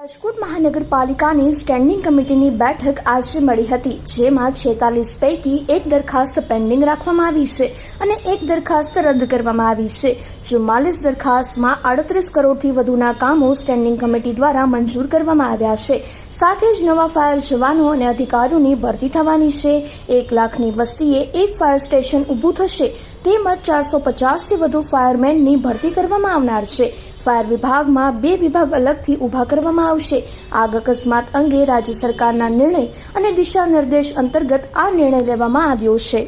રાજકોટ મહાનગરપાલિકાની સ્ટેન્ડિંગ કમિટીની બેઠક આજે મળી હતી, જેમાં છેતાલીસ પૈકી એક દરખાસ્ત પેન્ડિંગ રાખવામાં આવી છે અને એક દરખાસ્ત રદ કરવામાં આવી છે. ચુમ્માલીસ દરખાસ્તમાં અડત્રીસ કરોડથી વધુના કામો સ્ટેન્ડિંગ કમિટી દ્વારા મંજૂર કરવામાં આવ્યા છે. સાથે જ નવા ફાયર જવાનો અને અધિકારીઓની ભરતી થવાની છે. એક લાખની વસ્તીએ એક ફાયર સ્ટેશન ઊભું થશે. તેમજ ચારસો પચાસથી વધુ ફાયરમેનની ભરતી કરવામાં આવનાર છે. ફાયર વિભાગમાં બે વિભાગ અલગથી ઊભા કરવામાં આવશે. આગ અકસ્માત અંગે રાજ્ય સરકારના નિર્ણય અને દિશા નિર્દેશ અંતર્ગત આ નિર્ણય લેવામાં આવ્યો છે.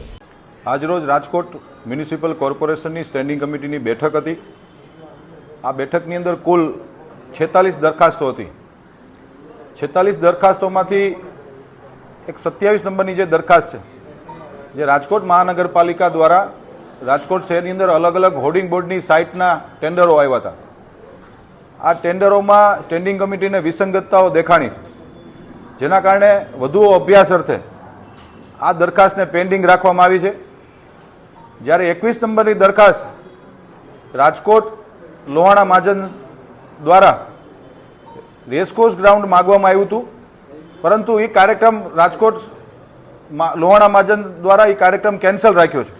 આજરોજ રાજકોટ મ્યુનિસિપલ કોર્પોરેશનની સ્ટેન્ડિંગ કમિટીની બેઠક હતી. આ બેઠકની અંદર કુલ છેતાલીસ દરખાસ્તો હતી. છેતાલીસ દરખાસ્તોમાંથી એક સત્યાવીસ નંબરની જે દરખાસ્ત છે, જે રાજકોટ મહાનગરપાલિકા દ્વારા રાજકોટ શહેરની અંદર અલગ અલગ હોર્ડિંગ બોર્ડની સાઇટના ટેન્ડરો આવ્યા હતા. આ ટેન્ડરોમાં સ્ટેન્ડિંગ કમિટીને વિસંગતતાઓ દેખાણી છે. જેના કારણે વધુ અભ્યાસ અર્થે આ દરખાસ્તને પેન્ડિંગ રાખવામાં આવી છે. જ્યારે એકવીસ નંબરની દરખાસ્ત રાજકોટ, લોહાણા મહાજન દ્વારા રેસકોર્સ ગ્રાઉન્ડ માગવામાં આવ્યું હતું. પરંતુ એ કાર્યક્રમ રાજકોટ લોહાણા મહાજન દ્વારા એ કાર્યક્રમ કેન્સલ રાખ્યો છે.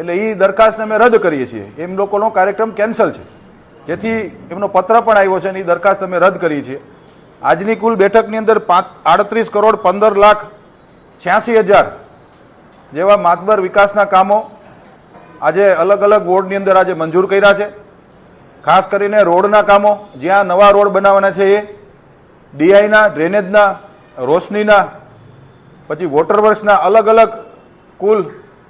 એટલે એ દરખાસ્તને અમે રદ કરીએ છીએ. એમ લોકોનો કાર્યક્રમ કેન્સલ છે. જેથી એમનો પત્ર પણ આવ્યો છે અને એ દરખાસ્ત અમે રદ કરી છે. આજની કુલ બેઠકની અંદર પાંચ, આડત્રીસ કરોડ પંદર લાખ છ્યાસી હજાર જેવા માતબર વિકાસના કામો આજે અલગ અલગ વોર્ડની અંદર આજે મંજૂર કર્યા છે. ખાસ કરીને રોડના કામો, જ્યાં નવા રોડ બનાવવાના છે એ, ડીઆઈના, ડ્રેનેજના, રોશનીના, પછી વોટર વર્ક્સના અલગ અલગ કુલ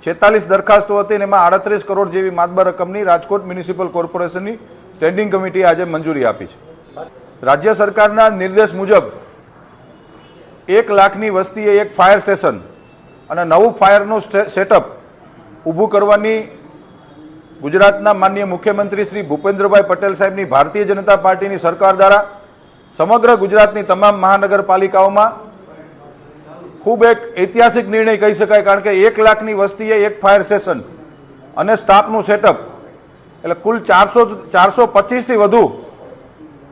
છેતાલીસ દરખાસ્તો હતી અને એમાં આડત્રીસ કરોડ જેવી માતબર રકમની રાજકોટ મ્યુનિસિપલ કોર્પોરેશનની સ્ટેન્ડિંગ કમિટીએ આજે મંજૂરી આપી છે. રાજ્ય સરકારના નિર્દેશ મુજબ એક લાખની વસ્તીએ એક ફાયર સ્ટેશન અને નવું ફાયરનું સેટઅપ ઊભું કરવાની ગુજરાતના માનનીય મુખ્યમંત્રી શ્રી ભૂપેન્દ્રભાઈ પટેલ સાહેબની ભારતીય જનતા પાર્ટીની સરકાર દ્વારા સમગ્ર ગુજરાતની તમામ મહાનગરપાલિકાઓમાં ખૂબ એક ઐતિહાસિક નિર્ણય કહી શકાય, કારણ કે એક લાખની વસ્તીએ એક ફાયર સ્ટેશન અને સ્ટાફનું સેટઅપ એટલે કુલ ચારસો ચારસો પચીસથી વધુ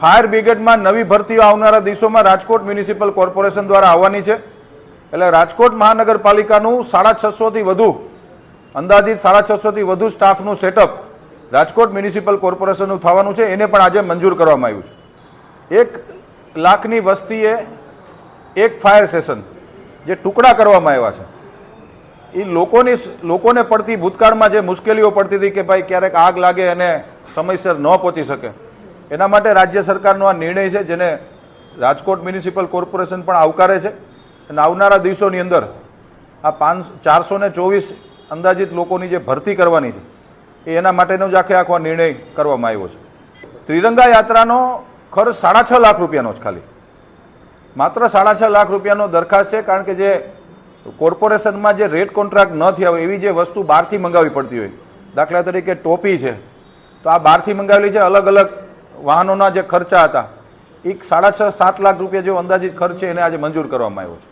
ફાયર બ્રિગેડમાં નવી ભરતીઓ આવનારા દિવસોમાં રાજકોટ મ્યુનિસિપલ કોર્પોરેશન દ્વારા આવવાની છે. એટલે રાજકોટ મહાનગરપાલિકાનું સાડા છસોથી વધુ, અંદાજિત સાડા છસોથી વધુ સ્ટાફનું સેટઅપ રાજકોટ મ્યુનિસિપલ કોર્પોરેશનનું થવાનું છે. એને પણ આજે મંજૂર કરવામાં આવ્યું છે. એક લાખની વસ્તીએ એક ફાયર સ્ટેશન જે ટુકડા કરવામાં આવ્યા છે. એ લોકોની લોકોને પડતી ભૂતકાળમાં જે મુશ્કેલીઓ પડતી હતી કે ભાઈ ક્યારેક આગ લાગે અને સમયસર ન પહોંચી શકે. એના માટે રાજ્ય સરકારનો આ નિર્ણય છે, જેને રાજકોટ મ્યુનિસિપલ કોર્પોરેશન પણ આવકારે છે. અને આવનારા દિવસોની અંદર આ પાંચ, ચારસો ને ચોવીસ અંદાજિત લોકોની જે ભરતી કરવાની છે, એ એના માટેનો જ આખે આખો નિર્ણય કરવામાં આવ્યો છે. ત્રિરંગા યાત્રાનો ખર્ચ સાડા છ લાખ રૂપિયાનો જ ખાલી. માત્ર સાડા છ લાખ રૂપિયાનો દરખાસ્ત છે, કારણ કે જે કોર્પોરેશનમાં જે રેટ કોન્ટ્રાક્ટ ન થયા હોય, એવી જે વસ્તુ બહારથી મંગાવવી પડતી હોય, દાખલા તરીકે ટોપી છે, તો આ બહારથી મંગાવેલી છે અલગ અલગ વાહનોના જે ખર્ચા હતા એ સાડા છ, સાત લાખ રૂપિયા જેવો અંદાજિત ખર્ચ છે, એને આજે મંજૂર કરવામાં આવ્યો છે.